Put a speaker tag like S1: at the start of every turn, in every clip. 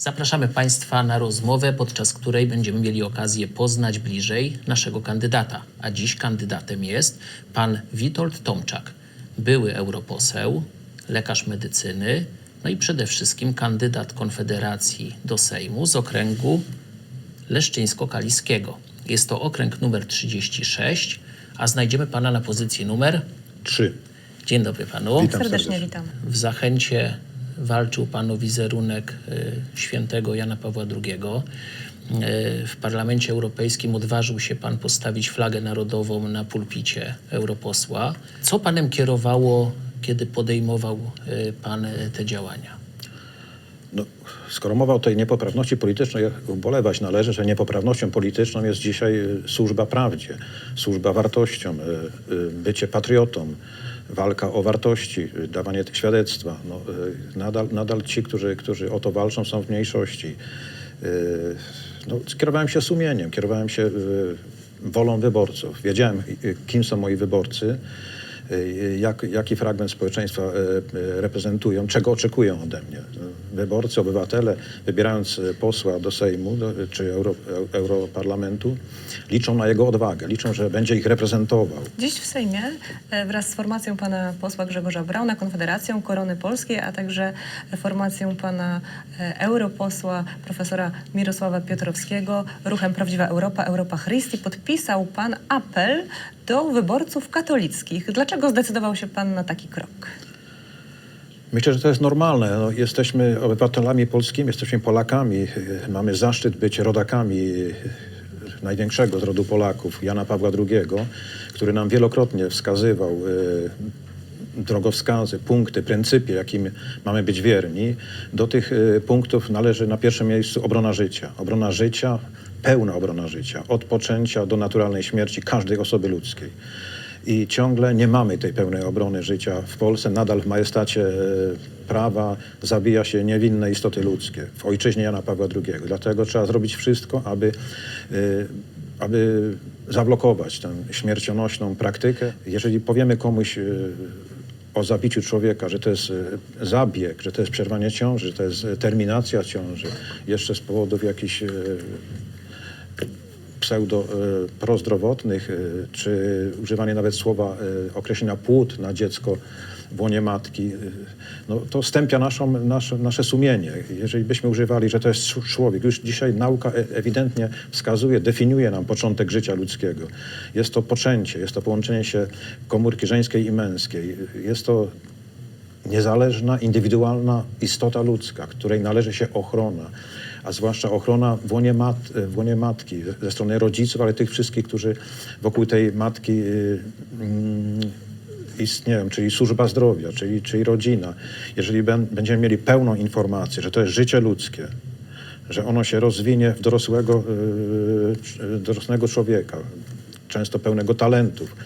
S1: Zapraszamy Państwa na rozmowę, podczas której będziemy mieli okazję poznać bliżej naszego kandydata. A dziś kandydatem jest pan Witold Tomczak, były europoseł, lekarz medycyny, no i przede wszystkim kandydat Konfederacji do Sejmu z okręgu Leszczyńsko-Kaliskiego. Jest to okręg numer 36, a znajdziemy pana na pozycji numer.
S2: Trzy.
S1: Dzień dobry panu.
S2: Witam
S3: Serdecznie
S2: serdecznie.
S3: witam.
S1: W Zachęcie walczył Pan o wizerunek y, świętego Jana Pawła II. Y, W Parlamencie Europejskim odważył się Pan postawić flagę narodową na pulpicie europosła. Co Panem kierowało, kiedy podejmował y, Pan te działania?
S2: No, skoro mowa o tej niepoprawności politycznej, ubolewać należy, że niepoprawnością polityczną jest dzisiaj y, służba prawdzie, służba wartościom, y, y, bycie patriotą, walka o wartości, dawanie tych świadectwa. No, nadal, nadal ci, którzy, którzy o to walczą, są w mniejszości. No, kierowałem się sumieniem, kierowałem się wolą wyborców. Wiedziałem, kim są moi wyborcy. Y, jak, jaki fragment społeczeństwa e, e, reprezentują, czego oczekują ode mnie. Wyborcy, obywatele, wybierając posła do Sejmu do, czy Euro, Eu- Europarlamentu, liczą na jego odwagę, liczą, że będzie ich reprezentował.
S3: Dziś w Sejmie wraz z formacją pana posła Grzegorza Brauna, Konfederacją Korony Polskiej, a także formacją pana europosła profesora Mirosława Piotrowskiego, ruchem Prawdziwa Europa, Europa Christi, podpisał pan apel do wyborców katolickich. Dlaczego zdecydował się pan na taki krok?
S2: Myślę, że to jest normalne. No, jesteśmy obywatelami polskimi, jesteśmy Polakami. y, Mamy zaszczyt być rodakami y, największego z rodu Polaków, Jana Pawła II, który nam wielokrotnie wskazywał y, drogowskazy, punkty, pryncypie, jakim mamy być wierni. Do tych punktów należy na pierwszym miejscu obrona życia. Obrona życia, pełna obrona życia, od poczęcia do naturalnej śmierci każdej osoby ludzkiej. I ciągle nie mamy tej pełnej obrony życia w Polsce. Nadal w majestacie e, prawa zabija się niewinne istoty ludzkie w ojczyźnie Jana Pawła II. Dlatego trzeba zrobić wszystko, aby, e, aby zablokować tę śmiercionośną praktykę. Jeżeli powiemy komuś e, o zabiciu człowieka, że to jest zabieg, że to jest przerwanie ciąży, że to jest terminacja ciąży, jeszcze z powodów jakichś pseudo e, prozdrowotnych, e, czy używanie nawet słowa e, określenia płód na dziecko w łonie matki, no, to stępia naszą, nasze, nasze sumienie. Jeżeli byśmy używali, że to jest człowiek, już dzisiaj nauka ewidentnie wskazuje, definiuje nam początek życia ludzkiego. Jest to poczęcie, jest to połączenie się komórki żeńskiej i męskiej. Jest to niezależna, indywidualna istota ludzka, której należy się ochrona, a zwłaszcza ochrona w łonie, mat, w łonie matki, ze strony rodziców, ale tych wszystkich, którzy wokół tej matki y, istnieją, czyli służba zdrowia, czyli, czyli rodzina. Jeżeli będziemy mieli pełną informację, że to jest życie ludzkie, że ono się rozwinie w dorosłego, y, dorosłego człowieka, często pełnego talentów,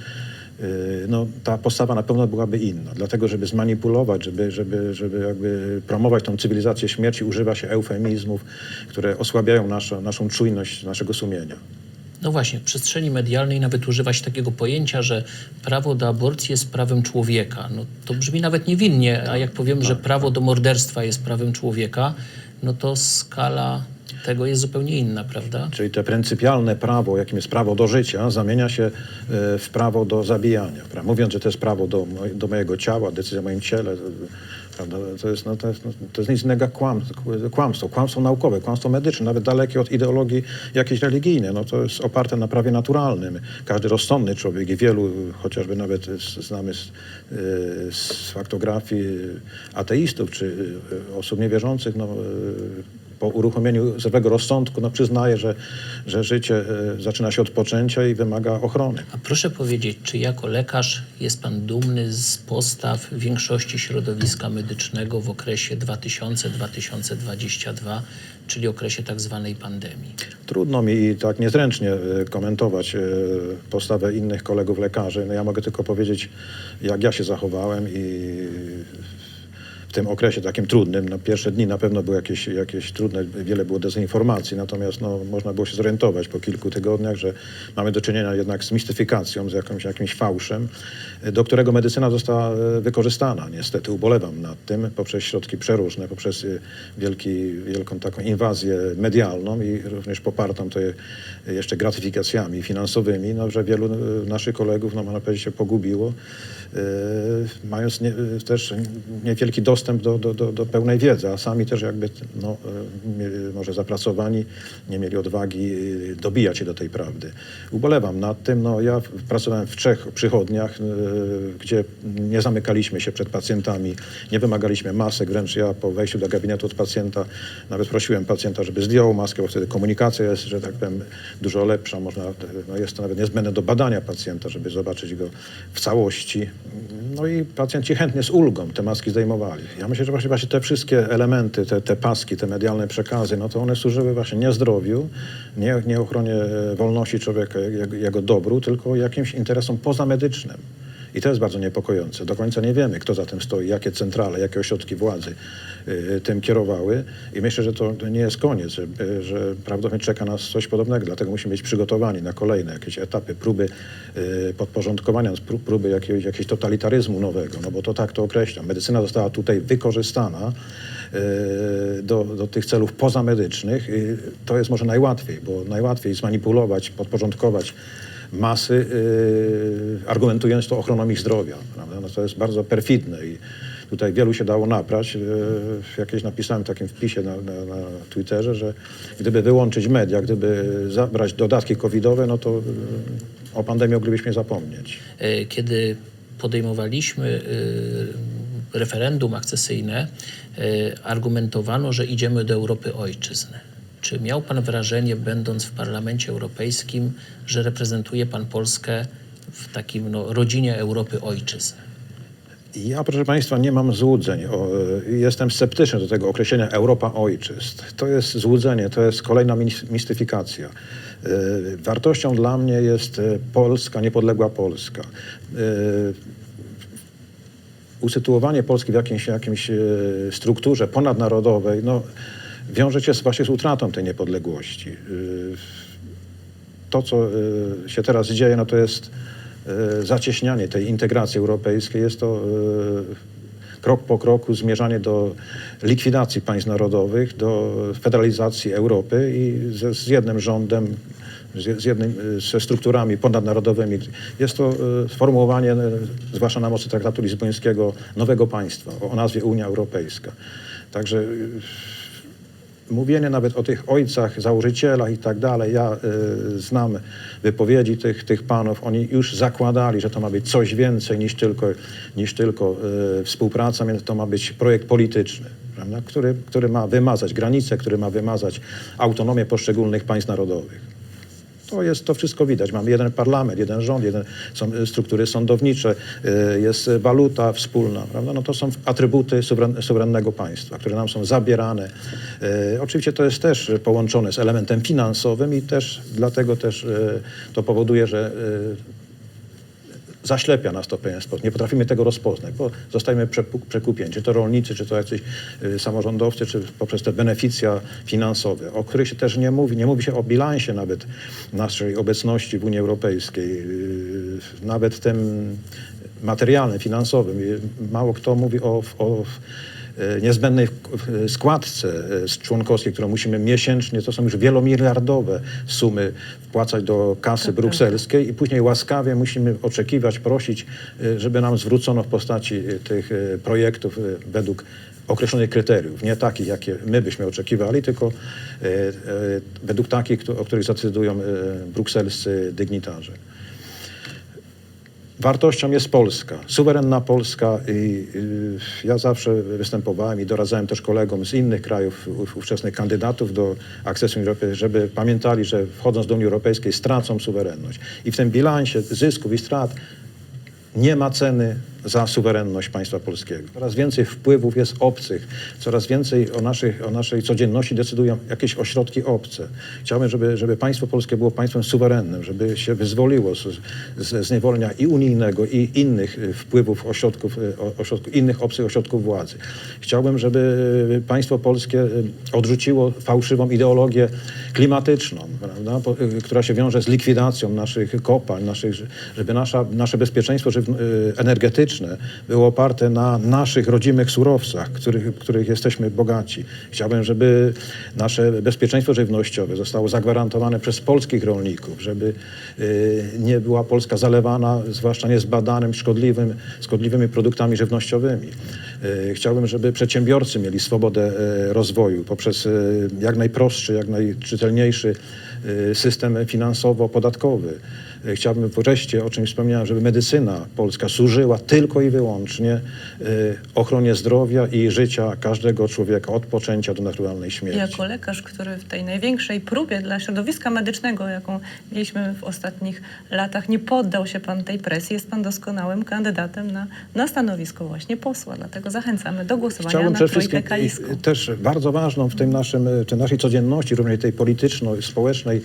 S2: no, ta postawa na pewno byłaby inna. Dlatego, żeby zmanipulować, żeby, żeby, żeby jakby promować tą cywilizację śmierci, używa się eufemizmów, które osłabiają naszą, naszą czujność naszego sumienia.
S1: No właśnie, w przestrzeni medialnej nawet używa się takiego pojęcia, że prawo do aborcji jest prawem człowieka. No, to brzmi nawet niewinnie, a jak powiem, że prawo do morderstwa jest prawem człowieka, no to skala tego jest zupełnie inna, prawda?
S2: Czyli te pryncypialne prawo, jakim jest prawo do życia, zamienia się e, w prawo do zabijania. Prawda? Mówiąc, że to jest prawo do, do mojego ciała, decyzja o moim ciele, e, prawda? To, jest, no, to, jest, no, to jest nic innego kłamstwo. Kłamstwo naukowe, kłamstwo medyczne, nawet dalekie od ideologii jakiejś religijnej. No, to jest oparte na prawie naturalnym. Każdy rozsądny człowiek i wielu, chociażby nawet znamy z, e, z faktografii ateistów czy osób niewierzących, no, po uruchomieniu zdrowego rozsądku no, przyznaje, że, że życie e, zaczyna się od poczęcia i wymaga ochrony.
S1: A proszę powiedzieć, czy jako lekarz jest pan dumny z postaw większości środowiska medycznego w okresie 2000-2022, czyli okresie tak zwanej pandemii?
S2: Trudno mi tak niezręcznie e, komentować e, postawę innych kolegów lekarzy. No, ja mogę tylko powiedzieć, jak ja się zachowałem i w tym okresie takim trudnym. No, pierwsze dni na pewno były jakieś, jakieś trudne, wiele było dezinformacji, natomiast no, można było się zorientować po kilku tygodniach, że mamy do czynienia jednak z mistyfikacją, z jakimś, jakimś fałszem, do którego medycyna została e, wykorzystana. Niestety ubolewam nad tym poprzez środki przeróżne, poprzez e, wielki, wielką taką inwazję medialną i również popartą to je- jeszcze gratyfikacjami finansowymi, no, że wielu e, naszych kolegów, no można powiedzieć, się pogubiło, e, mając nie, też niewielki dostęp do, do, do, do pełnej wiedzy, a sami też jakby no, e, może zapracowani, nie mieli odwagi e, dobijać się do tej prawdy. Ubolewam nad tym, no ja pracowałem w trzech przychodniach, e, gdzie nie zamykaliśmy się przed pacjentami, nie wymagaliśmy masek, wręcz ja po wejściu do gabinetu od pacjenta nawet prosiłem pacjenta, żeby zdjął maskę, bo wtedy komunikacja jest, że tak powiem, dużo lepsza. Można, no jest to nawet niezbędne do badania pacjenta, żeby zobaczyć go w całości. No i pacjenci chętnie z ulgą te maski zdejmowali. Ja myślę, że właśnie, właśnie te wszystkie elementy, te, te paski, te medialne przekazy, no to one służyły właśnie nie zdrowiu, nie, nie ochronie wolności człowieka, jego, jego dobru, tylko jakimś interesom pozamedycznym. I to jest bardzo niepokojące. Do końca nie wiemy, kto za tym stoi, jakie centrale, jakie ośrodki władzy y, tym kierowały. I myślę, że to nie jest koniec, że, y, że prawdopodobnie czeka nas coś podobnego. Dlatego musimy być przygotowani na kolejne jakieś etapy, próby y, podporządkowania, pró- próby jakiegoś, jakiegoś totalitaryzmu nowego. No bo to tak to określam. Medycyna została tutaj wykorzystana do, do tych celów pozamedycznych. I to jest może najłatwiej, bo najłatwiej zmanipulować, podporządkać masy, y, argumentując to ochroną ich zdrowia. Prawda? No to jest bardzo perfidne i tutaj wielu się dało naprać. Y, jakieś napisałem w takim wpisie na, na, na Twitterze, że gdyby wyłączyć media, gdyby zabrać dodatki covidowe, no to y, o pandemii moglibyśmy zapomnieć.
S1: E, Kiedy podejmowaliśmy e, referendum akcesyjne, e, argumentowano, że idziemy do Europy ojczyzny. Czy miał Pan wrażenie, będąc w Parlamencie Europejskim, że reprezentuje Pan Polskę w takim no, rodzinie Europy ojczyzn?
S2: Ja, proszę Państwa, nie mam złudzeń. O, jestem sceptyczny do tego określenia Europa ojczyzn. To jest złudzenie, to jest kolejna mis- mistyfikacja. Y, Wartością dla mnie jest y, Polska, niepodległa Polska. Y, Usytuowanie Polski w jakimś y, strukturze ponadnarodowej no, wiąże się właśnie z utratą tej niepodległości. Y, to, co y, się teraz dzieje, no to jest y, zacieśnianie tej integracji europejskiej. Jest to krok po kroku zmierzanie do likwidacji państw narodowych, do federalizacji Europy i z, z jednym rządem, z, z jednym, ze strukturami ponadnarodowymi. Jest to sformułowanie, zwłaszcza na mocy traktatu lizbońskiego, nowego państwa o, nazwie Unia Europejska. Także mówienie nawet o tych ojcach, założycielach i tak dalej. Ja y, znam wypowiedzi tych, tych panów. Oni już zakładali, że to ma być coś więcej niż tylko, niż tylko y, współpraca, więc to ma być projekt polityczny, prawda? Który, który ma wymazać granice, który ma wymazać autonomię poszczególnych państw narodowych. To jest, to wszystko widać. Mamy jeden parlament, jeden rząd, jeden, są y, struktury sądownicze, y, jest waluta wspólna, prawda? No to są atrybuty suweren, suwerennego państwa, które nam są zabierane. Y, Oczywiście to jest też połączone z elementem finansowym i też dlatego też to powoduje, że zaślepia nas to pewien sposób. Nie potrafimy tego rozpoznać, bo zostajemy przekupieni. Czy to rolnicy, czy to jacyś y, samorządowcy, czy poprzez te beneficja finansowe, o których się też nie mówi. Nie mówi się o bilansie nawet naszej obecności w Unii Europejskiej, y, nawet tym materialnym, finansowym. Y, Mało kto mówi o, o niezbędnej w- składce e, z członkowskiej, którą musimy miesięcznie, to są już wielomiliardowe sumy wpłacać do kasy brukselskiej i później łaskawie musimy oczekiwać, prosić, e, żeby nam zwrócono w postaci e, tych e, projektów e, według określonych kryteriów, nie takich, jakie my byśmy oczekiwali, tylko e, e, według takich, o których zadecydują e, brukselscy dygnitarze. Wartością jest Polska, suwerenna Polska i ja zawsze występowałem i doradzałem też kolegom z innych krajów, ów- ówczesnych kandydatów do akcesu Unii Europejskiej, żeby pamiętali, że wchodząc do Unii Europejskiej stracą suwerenność. I w tym bilansie zysków i strat nie ma ceny za suwerenność państwa polskiego. Coraz więcej wpływów jest obcych, coraz więcej o, naszych, o naszej codzienności decydują jakieś ośrodki obce. Chciałbym, żeby, żeby państwo polskie było państwem suwerennym, żeby się wyzwoliło z, z zniewolenia i unijnego, i innych y, wpływów ośrodków, y, ośrodków, innych obcych ośrodków władzy. Chciałbym, żeby państwo polskie y, odrzuciło fałszywą ideologię klimatyczną, prawda, która się wiąże z likwidacją naszych kopalń, naszych, żeby nasza, nasze bezpieczeństwo y, było oparte na naszych rodzimych surowcach, których, których jesteśmy bogaci. Chciałbym, żeby nasze bezpieczeństwo żywnościowe zostało zagwarantowane przez polskich rolników, żeby y, nie była Polska zalewana, zwłaszcza niezbadanym, szkodliwym, szkodliwymi produktami żywnościowymi. Y, Chciałbym, żeby przedsiębiorcy mieli swobodę y, rozwoju poprzez jak najprostszy, jak najczytelniejszy system finansowo-podatkowy. Y, Chciałbym wreszcie, o czym wspomniałem, żeby medycyna polska służyła tylko i wyłącznie y, ochronie zdrowia i życia każdego człowieka od poczęcia do naturalnej śmierci.
S3: Jako lekarz, który w tej największej próbie dla środowiska medycznego, jaką mieliśmy w ostatnich latach, nie poddał się pan tej presji. Jest pan doskonałym kandydatem na, na stanowisko właśnie posła. Dlatego zachęcamy do głosowania
S2: Chciałbym
S3: na
S2: przede wszystkim
S3: kaliską.
S2: też bardzo ważną w tym naszym, e, tej naszej codzienności, również tej polityczno-społecznej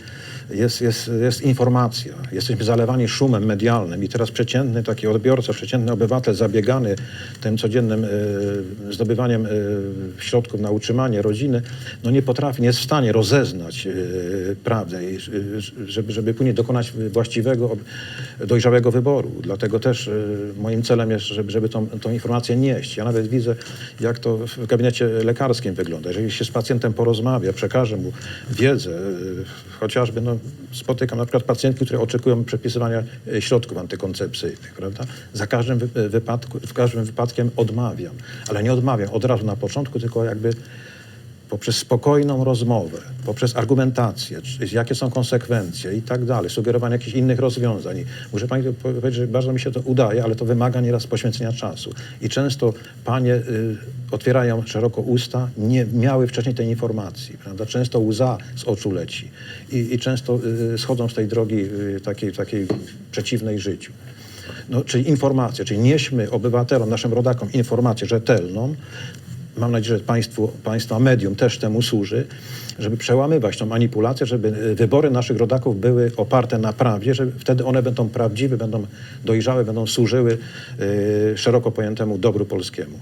S2: jest, jest, jest informacja. Jesteśmy zalewani szumem medialnym i teraz przeciętny taki odbiorca, przeciętny obywatel zabiegany tym codziennym e, zdobywaniem e, środków na utrzymanie rodziny, no nie potrafi, nie jest w stanie rozeznać e, prawdy, i, e, żeby, żeby później dokonać właściwego, dojrzałego wyboru. Dlatego też e, moim celem jest, żeby, żeby tą, tą informację nieść. Ja nawet widzę, jak to w gabinecie lekarskim wygląda. Jeżeli się z pacjentem porozmawia, przekaże mu wiedzę, e, chociażby no, spotykam na przykład pacjentki, które oczekują przepisywania e, środków antykoncepcyjnych, prawda? Za każdym wy- wypadku, w każdym wypadkiem odmawiam, ale nie odmawiam od razu na początku, tylko jakby poprzez spokojną rozmowę, poprzez argumentację, czy, jakie są konsekwencje i tak dalej, sugerowanie jakichś innych rozwiązań. Muszę Pani powiedzieć, że bardzo mi się to udaje, ale to wymaga nieraz poświęcenia czasu. I często Panie y, otwierają szeroko usta, nie miały wcześniej tej informacji, prawda? Często łza z oczu leci i, i często y, schodzą z tej drogi y, takiej, takiej przeciwnej życiu. No, czyli informacje, czyli nieśmy obywatelom, naszym rodakom informację rzetelną, mam nadzieję, że państwu, państwa medium też temu służy, żeby przełamywać tą manipulację, żeby y, wybory naszych rodaków były oparte na prawie, że wtedy one będą prawdziwe, będą dojrzałe, będą służyły y, szeroko pojętemu dobru polskiemu.